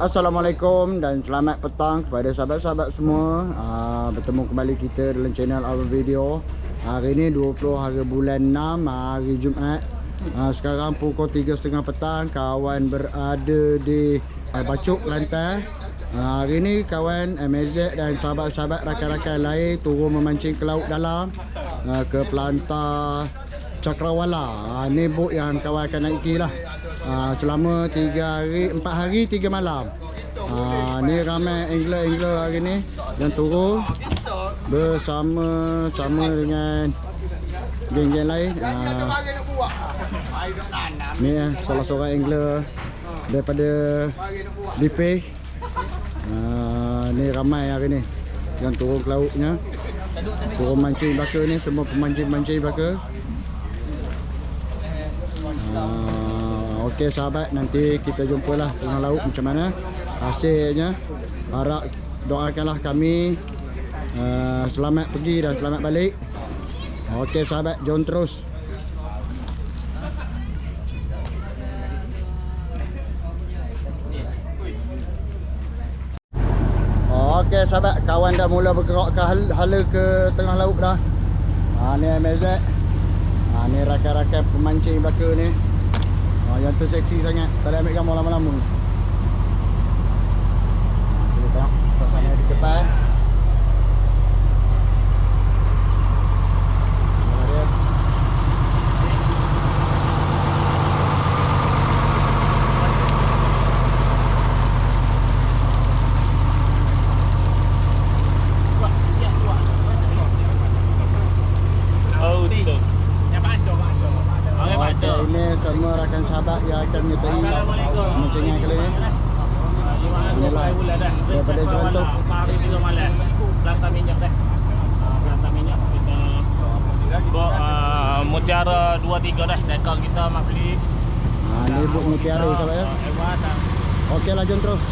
Assalamualaikum dan selamat petang kepada sahabat-sahabat semua uh, Bertemu kembali kita dalam channel Our Video Hari ini 20 hari bulan 6 hari Jumaat uh, Sekarang pukul 3.30 petang Kawan berada di uh, Bacuk Kelantan uh, Hari ini kawan MZ dan sahabat-sahabat rakan-rakan lain Turun memancing ke laut dalam uh, Ke pelantar Cakrawala. Ha, ni bot yang kawan akan naiki lah. Ha, selama 3 hari, 4 hari, 3 malam. Ha, ni ramai angler-angler hari ni yang turun bersama sama dengan geng-geng lain. Ha, ni eh, salah seorang angler daripada Lipeh. Ha, ni ramai hari ni yang turun ke lautnya. Turun mancing baka ni semua pemancing-mancing baka. Uh, Okey sahabat. Nanti kita jumpalah tengah laut macam mana. Hasilnya harap doakanlah kami uh, selamat pergi dan selamat balik. Okey sahabat. Jom terus. Okey sahabat. Kawan dah mula bergerak ke hal- hala ke tengah laut dah. Ha, ni MZ Ha, ni rakan-rakan pemancing baka ni. Ha, yang tu seksi sangat. Tak boleh ambil gambar lama-lama. Ha, kita tengok suasana di depan. Mana dia? Oh, tu. Yang pancung, pancung. Okey, Okey, pancung. ini semua rakan sahabat yang akan menyertai pemancingan kali ni. Inilah bulan dah. Daripada Jerantuk. Hari tiga malam. Pelantar minyak dah. Ah, Pelantar minyak kita Bawa uh, mutiara 2 3 dah dekat kita Mafli. Ha, ni buk mutiara sahabat ya. Hebat. dah. Okey lah jom terus.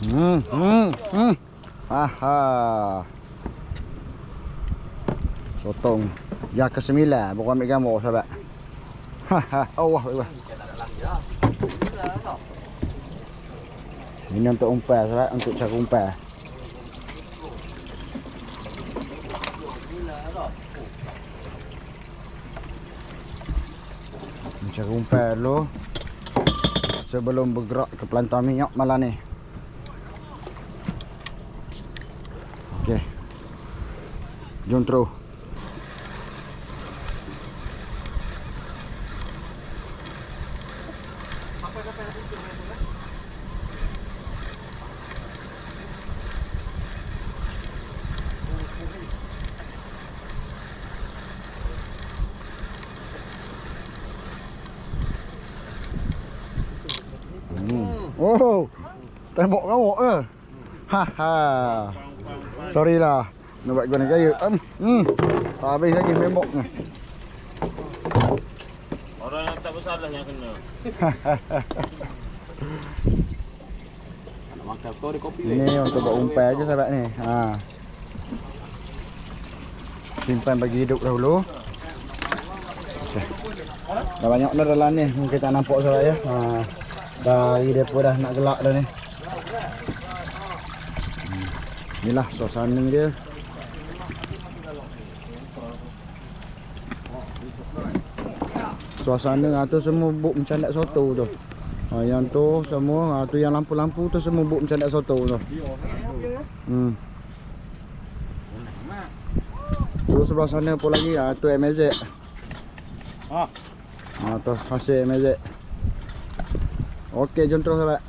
Hmm, hmm, hmm. Aha. Sotong. Yang ke sembilan baru ambil gambar sahabat. Haha. Allah Allah. Ini untuk umpan sahabat, untuk cara umpan. Ini Cara umpan dulu. Sebelum bergerak ke pelantar minyak malam ni. Okey. Jom terus. Hmm. Oh. Tembok kau ke? Ha ha. Sorry lah. Nak buat guna gaya. Um, hmm. Tak habis lagi tembok ni. Orang yang tak bersalah yang kena. Nak makan kau ada kopi Ni untuk buat umpan aja sahabat ni. Ha. Simpan bagi hidup dahulu. Okay. Dah banyak dah dalam ni. Mungkin tak nampak sahabat ya. Ha. Dari depa dah nak gelak dah ni. Hmm. Inilah suasana dia. Suasana ha, tu semua buk mencandak soto tu. Ha, yang tu semua, ha, tu yang lampu-lampu tu semua buk mencandak soto tu. Hmm. Tu sebelah sana pun lagi, ha, tu MZ. Ha. Ha, tu hasil MZ. Okey, jom terus sahabat.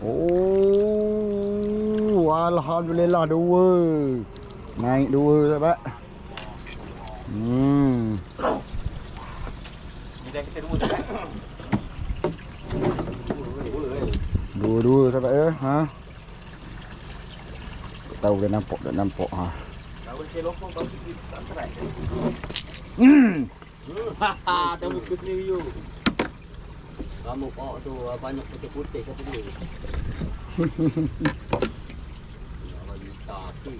Oh, alhamdulillah dua. Naik dua sahabat. Hmm. Kita kita dua tu kan. Dua-dua sahabat ya. Ha. Tak tahu dia nampak tak nampak ha. Kau tak serai. Hmm. Haha, tak muka sendiri you. Kamu kok tu banyak putih-putih kata dia. Ya, bagi tapi.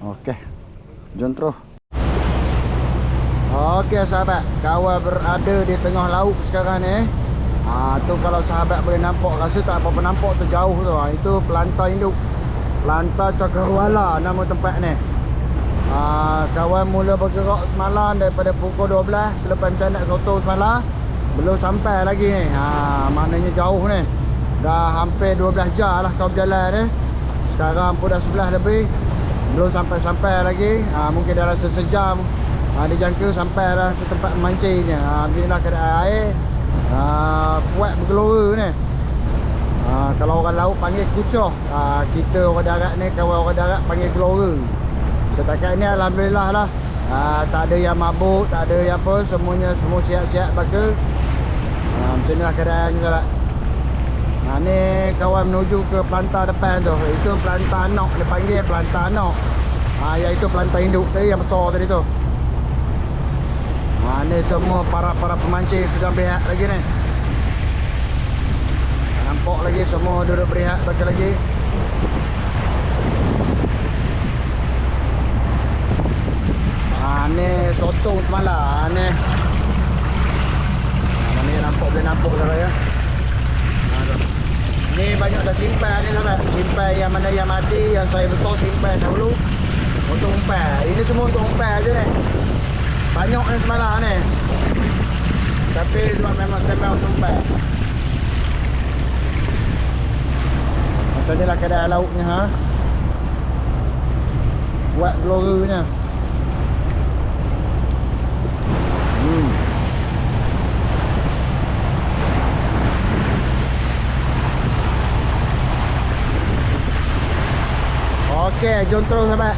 Okey. Jom terus. Okey sahabat, kawan berada di tengah laut sekarang ni. Ha tu kalau sahabat boleh nampak rasa tak apa-apa nampak tu jauh tu. Ha, itu pelantar induk. Pelantar Cakrawala nama tempat ni. Ha, kawan mula bergerak semalam daripada pukul 12 selepas macam nak soto semalam belum sampai lagi ni. Ha maknanya jauh ni. Dah hampir 12 jam lah kau berjalan ni. Sekarang pun dah 11 lebih. Belum sampai-sampai lagi. Ha mungkin dalam sesejam ha, dijangka sampai dah ke tempat memancingnya. Ha bila keadaan air ha, kuat bergelora ni. Ha, kalau orang laut panggil kucoh. Ha, kita orang darat ni kawan orang darat panggil gelora. Setakat ni alhamdulillah lah. Ha, tak ada yang mabuk, tak ada yang apa, semuanya semua siap-siap pakai. Ha, macam ni lah keadaan ni sahabat. Ha, ni kawan menuju ke pelantar depan tu. Itu pelantar nok dia panggil pelantar nok. Ha, iaitu pelantar induk tadi yang besar tadi tu. Ha, ni semua para-para pemancing sedang berehat lagi ni. Nampak lagi semua duduk berehat baca lagi. Ha, ni sotong semalam. Ha, ni. Ha, ni nampak boleh nampak dah ya. Ni banyak dah simpan ni sahabat. Simpan yang mana yang mati, yang saya besar simpan dahulu. Untuk umpan. Ini semua untuk umpan je ni. Banyak ni semalam ni. Tapi sebab memang standby untuk umpan. Macam ni lah keadaan lautnya ha. Buat geloranya. Hmm. Okey, jom terus sahabat.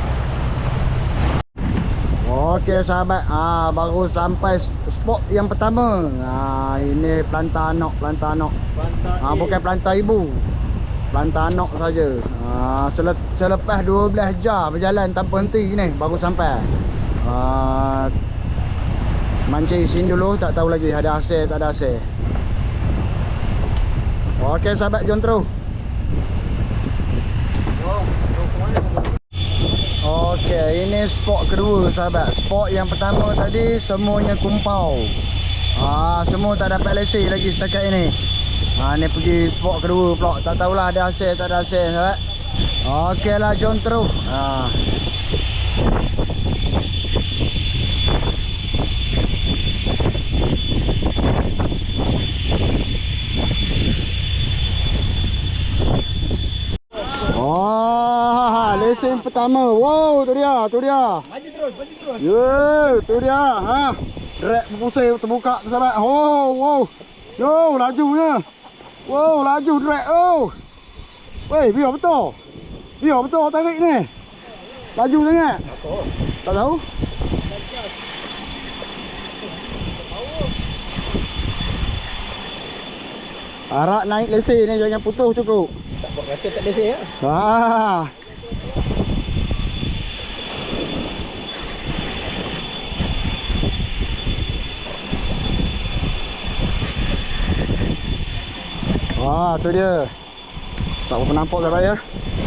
Okey sahabat, ah baru sampai spot yang pertama. Ah ini pelantar anak, pelantar anak. Pantai. Ah bukan pelantar ibu. Pelantar anak saja. Ah sele selepas 12 jam berjalan tanpa henti ni baru sampai. Ah mancing sini dulu tak tahu lagi ada hasil tak ada hasil. Okey sahabat jom terus. Oh, ke mana? Okey, ini spot kedua sahabat. Spot yang pertama tadi semuanya kumpau. Ah, semua tak dapat lesen lagi setakat ini. Ha ni pergi spot kedua pula. Tak tahulah ada hasil tak ada hasil sahabat. Okeylah jom terus. Ha. Oh, lesen pertama. Wow, tu dia, tu dia. Maju terus, maju terus. Ya, tu dia. Ha. Drag berpusing terbuka tu sahabat. Oh, wow. Yo, lajunya. Wow, laju drag. Oh. Weh, biar betul. Biar betul tarik ni. Laju sangat. Tak tahu. Harap naik lesen ni jangan putus cukup. Tak buat rasa tak lesen ya. Ah. Wah, tu dia. Tak berapa nampak sahabat ya.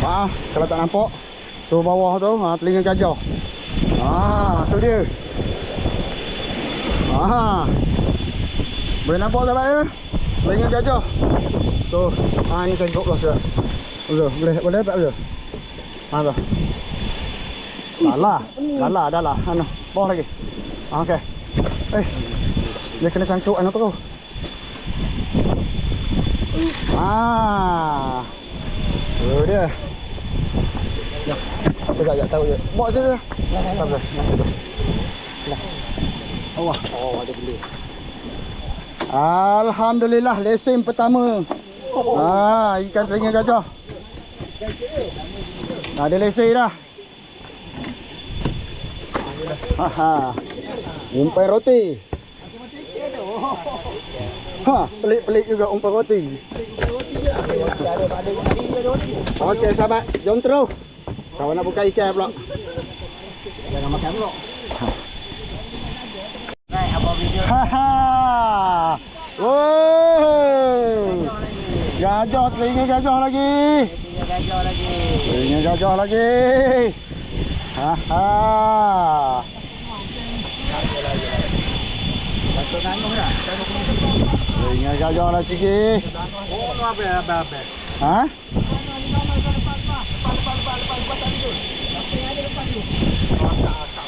Ah, kalau tak nampak tu bawah tu, ha telinga gajah. Ah, tu dia. Ah. Boleh nampak sahabat ya? Telinga gajah. Tu. Ah, ni sengkok lah sahabat. Boleh, boleh, boleh dapat boleh. Ha tu. Lala, lala dah lah. Anu, bawah lagi. Ah, okey. Eh. Dia kena cangkuk anu tu. Ah. Tu dia. Ya. Apa tak tahu je. Bawa sini. Tak apa. Lah. Allah. Oh, ada benda. Alhamdulillah lesen pertama. Ah, ikan telinga gajah. Ada lesen dah. Haha. Umpai roti. Ha, pelik-pelik juga umpai roti. Okey sahabat, jom terus. Kawan nak buka ikan pula. Jangan makan pula. Haha. Woi. Gajah telinga gajah lagi. Gajah lagi. Telinga gajah lagi. Haha. Satu nanggung dah. Telinga gajah lah sikit. Oh, apa apa apa. Ha?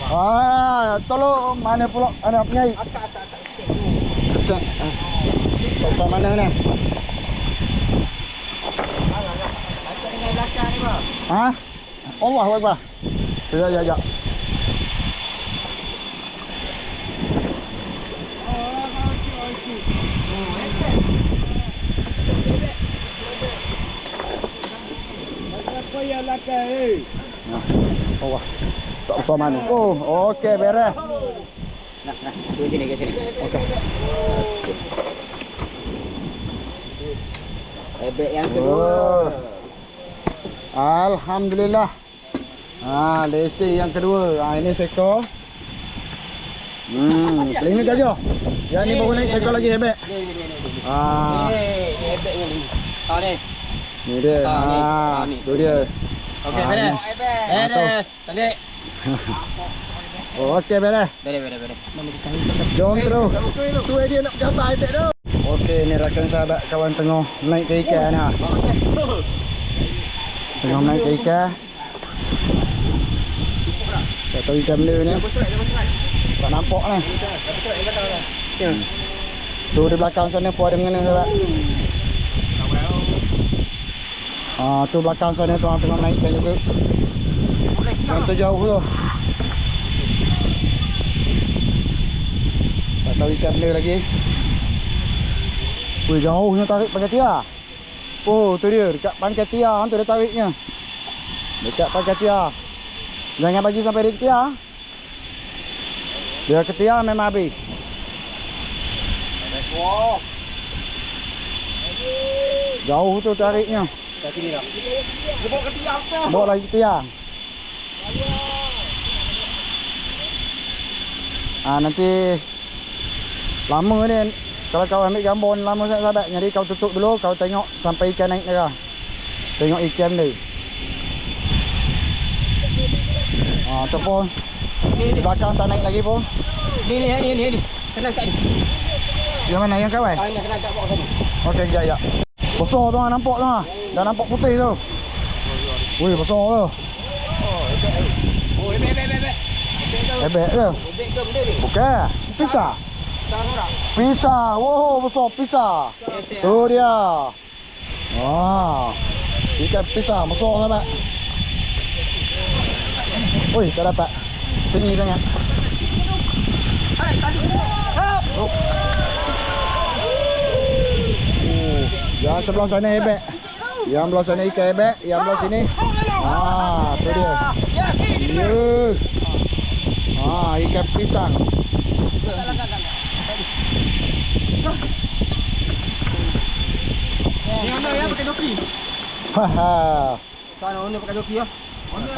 Ah, tolong mana pula ada penyai? Tak. Tak mana ni? Dengan belakang ni. Ha? Allah Akbar. Ya ya ya. Apa yang belakang eh? Allah. Tak besar mana. Oh, okey beres. Nah, nah, tu sini ke sini. Okey. Ebek yang Oh. kedua. Alhamdulillah. Ha, lesi yang kedua. Ha, ini sekor. Hmm, telinga gajah. Yang ni baru naik sekor lagi hebat. Ni ni ni ni. Ha, Eh, ni yang ni. Ah ni. Ni dia. Ha, Ah, ni. tu dia. Okey, Ah, beres. Beres. Tadi. Oh, okey beres. Beres, beres, beres. Jom terus. Tu dia nak gambar ebek tu. Okey, ni rakan sahabat kawan tengah naik ke ikan ni. ha. Tengah naik ke ikan. Tak tahu ikan benda ni. Tak nampak ni. Hmm. Tu di belakang sana pun ada mengena sahabat. Ah, tu belakang sana tu orang tengah naikkan juga. Yang tu jauh tu. Tak tahu ikan benda lagi. Weh jauhnya tarik pakai tia. Oh tu dia dekat pangkai tia tu dia tariknya. Dekat pangkai tia. Jangan bagi sampai dekat tia. Dia ke tia memang habis. Jauh tu tariknya. Kat sini dah. Dia bawa ke tiang. Bawa lagi ke tia. Ah nanti lama ni kalau kau ambil gambar ni lama sangat sahabat. Jadi kau tutup dulu kau tengok sampai ikan naik darah. Tengok ikan dia. Ah ataupun Ni di ni. belakang tak naik lagi pun. Ni ni ni ni ni. Kena kat ni. Yang mana yang kawan? Ah, ni kena kat bawah sana. Okey kejap ya. Besar tu nampak tu ah. Dah nampak putih tu. Wih besar tu. Oh, ebek ebek ebek, ebek. Ebek tu. Ebek ke benda ni? Bukan. Pisah. Orang. Pisah. Wow besar pisah. Tu dia. Wah. Ikan pisah besar sangat. Wih tak dapat. Tinggi sangat. Hai, tadi. Oh. Yang sebelah sana ebek. Yang belah sana ikan ebek, yang belah sini. Ah, tu dia. Ya, ni. Ah, ikan pisang. Ni mana ya pakai joki? Haha. Sana mana pakai joki ya?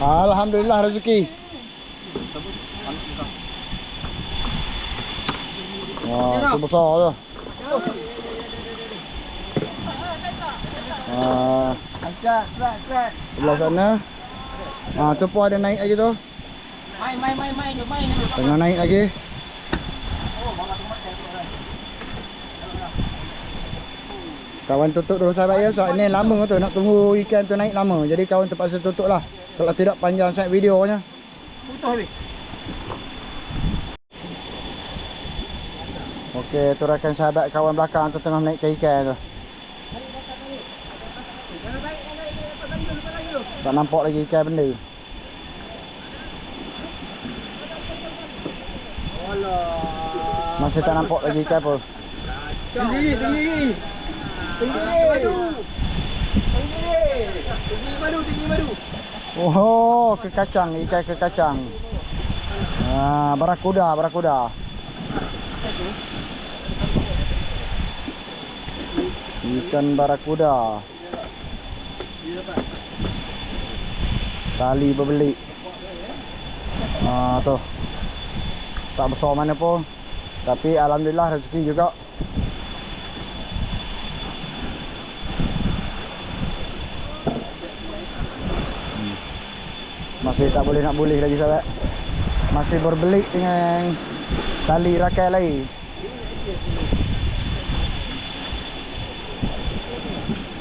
Alhamdulillah rezeki. Wah, tu besar tu. Ah, sebelah sana. Ah, tu pun ada naik lagi tu. Main, main, main, main je, main. Tengah naik lagi. Kawan tutup dulu sahabat ya. Sebab ni lama tu nak tunggu ikan tu naik lama. Jadi kawan terpaksa tutup lah. Kalau tidak panjang sangat videonya. Putus habis. Okey, tu rakan sahabat kawan belakang tu tengah naik ikan tu. Tak nampak lagi ikan benda. Masih tak nampak lagi ikan apa. Tinggi, tinggi. Tinggi. Madu. Tinggi. Tinggi madu, tinggi madu. Oh, ke kacang, ikan ke kacang. Ah, barakuda, barakuda. Ikan barakuda. Tali berbelik. Ah, tu. Tak besar mana pun. Tapi alhamdulillah rezeki juga. Hmm. Masih tak boleh nak boleh lagi sahabat. Masih berbelik dengan tali rakai lain.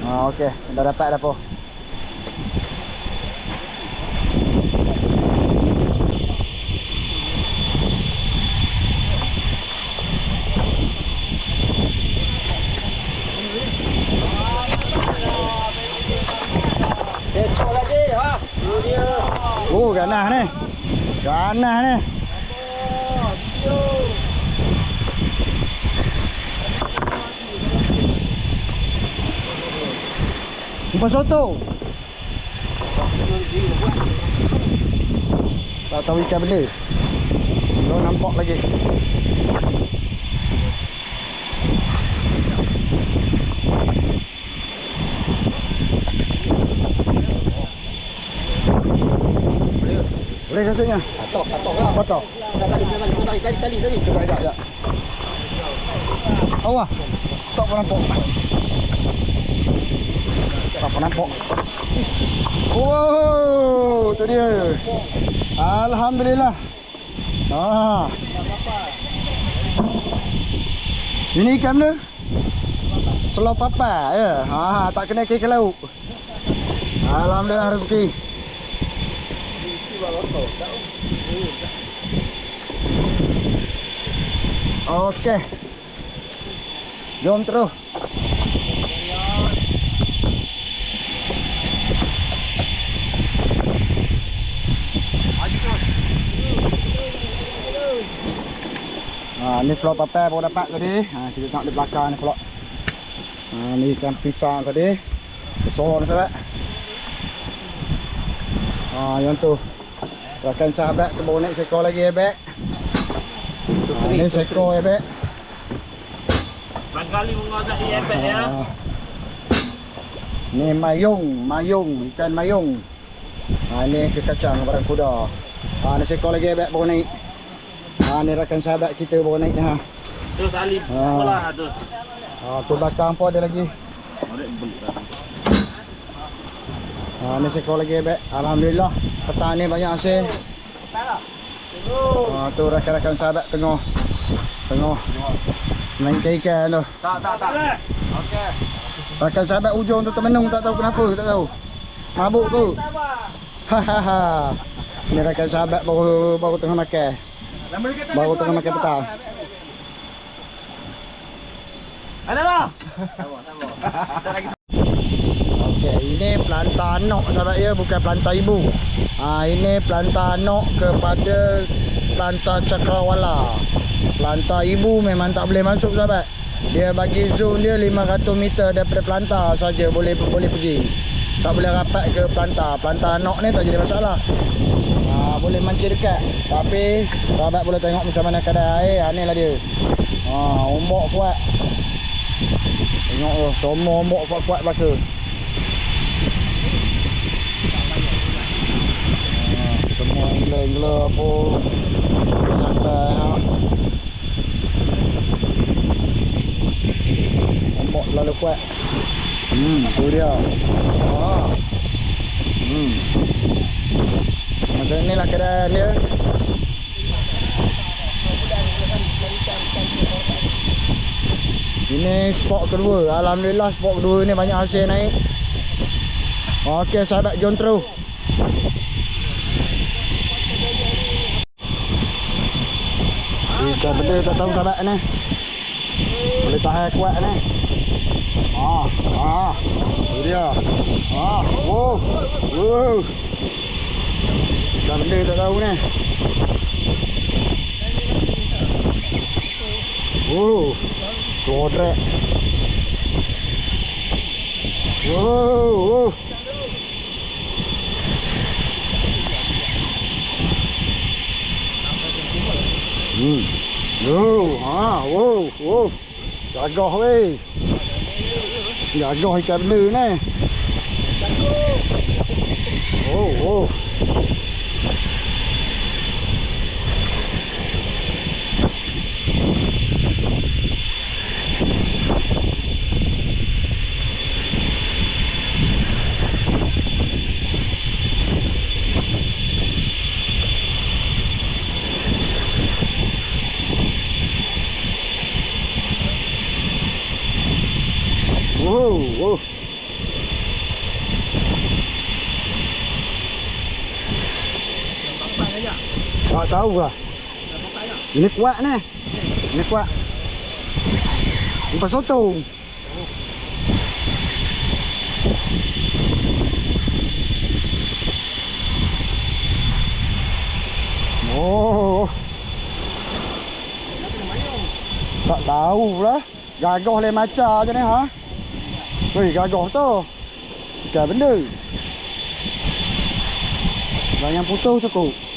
Ah okey, dah dapat dah po. Oh, ganas ni. Ganas ni. Umpan soto. Tak tahu ikan benda. Belum nampak lagi. Boleh rasanya? Atok, atok lah. Patah. Tali, tali, tali, tali, tali, tali. Sekejap, sekejap, sekejap. Allah. Tak pernah nampak. Tak pernah nampak. Wow, tu dia. Alhamdulillah. Ah. Ini ikan mana? Selau papa ya. Ha, tak kena ke laut. Alhamdulillah rezeki. Okey. Jom terus. Ha, ni slot papai baru dapat tadi. Ha, kita tengok di belakang ni pula. Ha, ni ikan pisang tadi. Besar ni sahabat. Ha, yang tu. Rakan sahabat tu baru naik seekor lagi ya, Bek. Ha, ni seekor ya, Bek. Lain kali mengajak di epek ya. Ah. Ni mayung, mayung, ikan mayung. Ha ni ke kacang barang kuda. Ha ni seekor lagi beg baru naik. Ha ni rakan sahabat kita baru naik ha. Tu Ah. bola tu. Ha tu belakang pun ada lagi. Ha ni seekor lagi beg. Alhamdulillah petang ni banyak hasil. Ha tu rakan-rakan sahabat tengah tengah main ikan tu. Tak, tak, tak. Okey. Rakan sahabat ujung tu termenung tak tahu kenapa, tak tahu. Mabuk tu. Hahaha. Ni rakan sahabat baru baru tengah makan. Baru tengah makan petang. Ada lah. Okey, ini pelantar anak sahabat ya, bukan pelantar ibu. Ha, ini pelantar anak kepada pelantar cakrawala. Pelantar ibu memang tak boleh masuk sahabat. Dia bagi zone dia 500 meter daripada pelantar saja boleh boleh pergi. Tak boleh rapat ke pelantar. Pelantar anak ni tak jadi masalah. Ha, boleh mancing dekat. Tapi sahabat boleh tengok macam mana kadar air. Ha, ni lah dia. Ha, ombak kuat. Tengok tu, semua ombak kuat-kuat belaka. Ah, semua angler-angler apa santai ha. Ombak terlalu kuat. Hmm, tu dia. Ha. Hmm. Macam ni lah keadaan dia. Ini spot kedua. Alhamdulillah spot kedua ni banyak hasil naik. Okey sahabat jom terus. Ikan benda tak tahu sahabat ni. Boleh tahan kuat ni. Ah, ah. Tu dia. Ah, wow. Wow. Ikan benda tak tahu ni. Wow. Kodrek. Wow, wow. Hmm. Oh, ha, wow, wow. Gagah weh. Gagah ikan benda ni. Oh, oh. Wow, Tak tahu số Ini kuat ni. Ini kuat. Empat sotong. Oh. Tak tahu lah. Gagah lain macam je ni ha. Weh, gagah tu. Ikan benda. phụ yang putus cukup.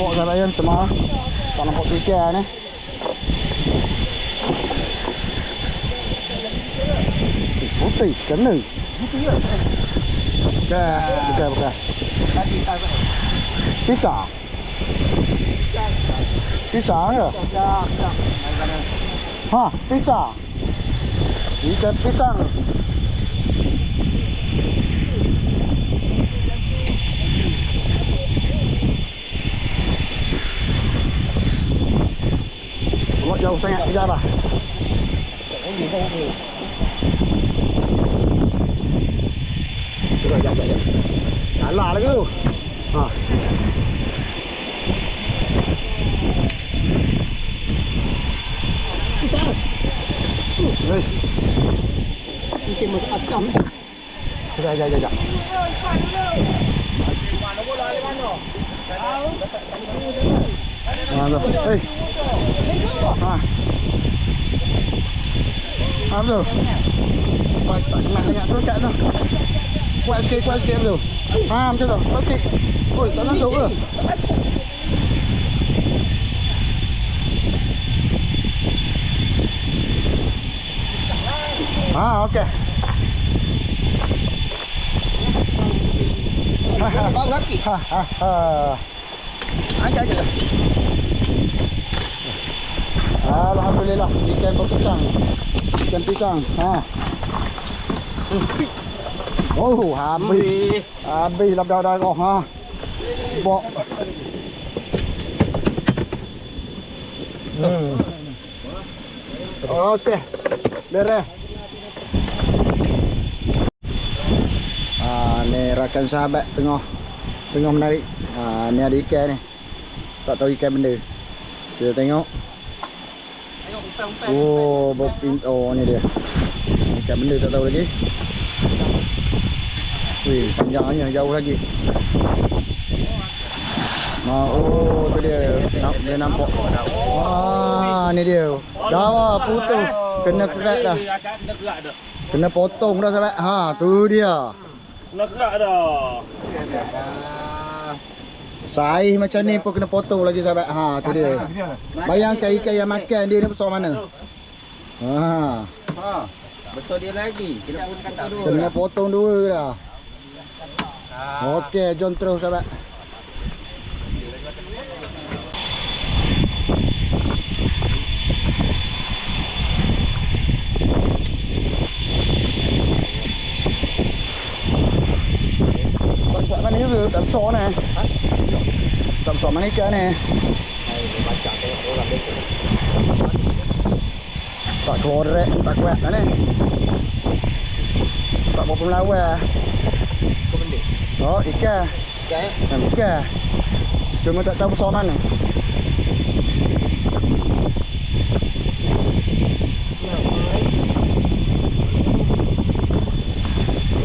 Nampak sahabat yang temah. Tak nampak ikan ni. Eh, Putih, kena. Bukan, bukan, bukan. Pisang. Pisang ke? Ha, pisang. Ikan pisang. dầu xanh hạt ra vào rồi dọc dọc đã là đấy. Luôn à. đây đi tìm một ấp cắm dạ dạ dạ dạ Hãy subscribe cho kênh Ghiền Mì Gõ Để không bỏ lỡ những video hấp dẫn asam. Sekejap, sekejap, sekejap. Ha, tu. Hei. Ha. Ha, betul. Tak, tak kena sangat tu kat tu. Kuat sikit, kuat sikit betul. Ha, macam tu. Kuat sikit. Oi, tak ngantuk ke? Ha, okey. Bang laki. Ha ha ha. Angkat je. Alhamdulillah ikan berpisang. Ikan pisang. Ha. Oh, habis. Habis lah darah-darah ha. Bok. Hmm. Okey. Beres. Ah, ni rakan sahabat tengah tengah menarik. Ah, ni ada ikan ni. Tak tahu ikan benda. Kita tengok. Oh, berpin oh ni dia. Ikan benda tak tahu lagi. Wih, panjangnya jauh lagi. Ah, oh, tu dia. Namp, dia nampak. Ah, ni dia. Dah lah, putus. Kena kerat dah. Kena kerak dah. Kena potong dah sahabat. Ha, tu dia. Kena kerak dah. Saiz macam ni pun kena potong lagi sahabat. Ha, tu dia. Bayangkan ikan yang makan dia ni besar mana. Ha, Ha. Besar dia lagi. Kena kata dua. kena potong dua dah. Okey, jom terus sahabat. Mana juga, tak besar ni. Tak besar mana ikan ni. Tak korek, tak kuat lah ni. Tak berapa benda. Oh, ikan. Ikan eh. Ikan. Cuma tak tahu besar mana.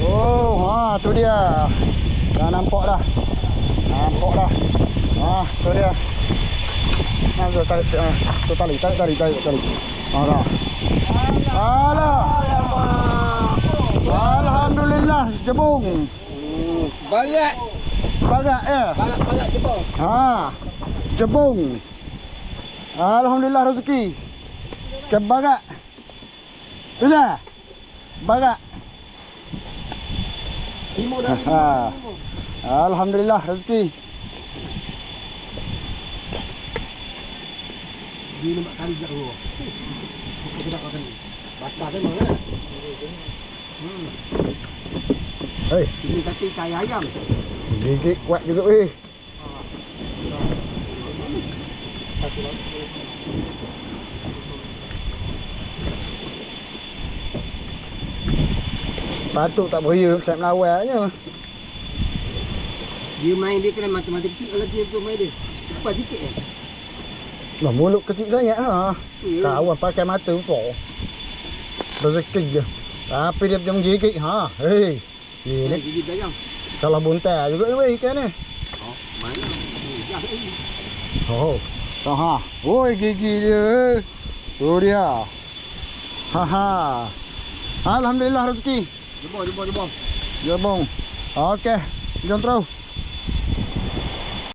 Oh, ha tu dia. Dah nampak dah. Nampak dah. Ha, tu dia. Tali, ha, tu tali, tali, tali, tali, tali. Ha. Alhamdulillah. Barat ya. Ha. Alhamdulillah rezeki. Tu dah. Barat. Timur dah. Ha. Alhamdulillah rezeki. Dia nampak kali je tu. Bukan tidak kau kali. Batas dia mana? Hmm. Hei, Ini kata kaya ayam. gigit kuat juga weh. Patut tak beria set melawaknya. Dia main dia kena mati-mati kecil kalau dia tu main dia. Cepat sikit eh. Lah mulut kecil sangat ha. Ya. Kawan pakai mata besar. Rezeki je. Tapi dia macam gigit ha. Hei. Ini Ini gigi ayam. salah buntai juga ni weh ikan ni. Oh, mana? Hmm, dah eh. Oh. Ha. Oi gigi dia. Tu dia. Ha ha. Alhamdulillah rezeki. Jebol, jebol, jebol. Ya bang. Okey. Jom terus.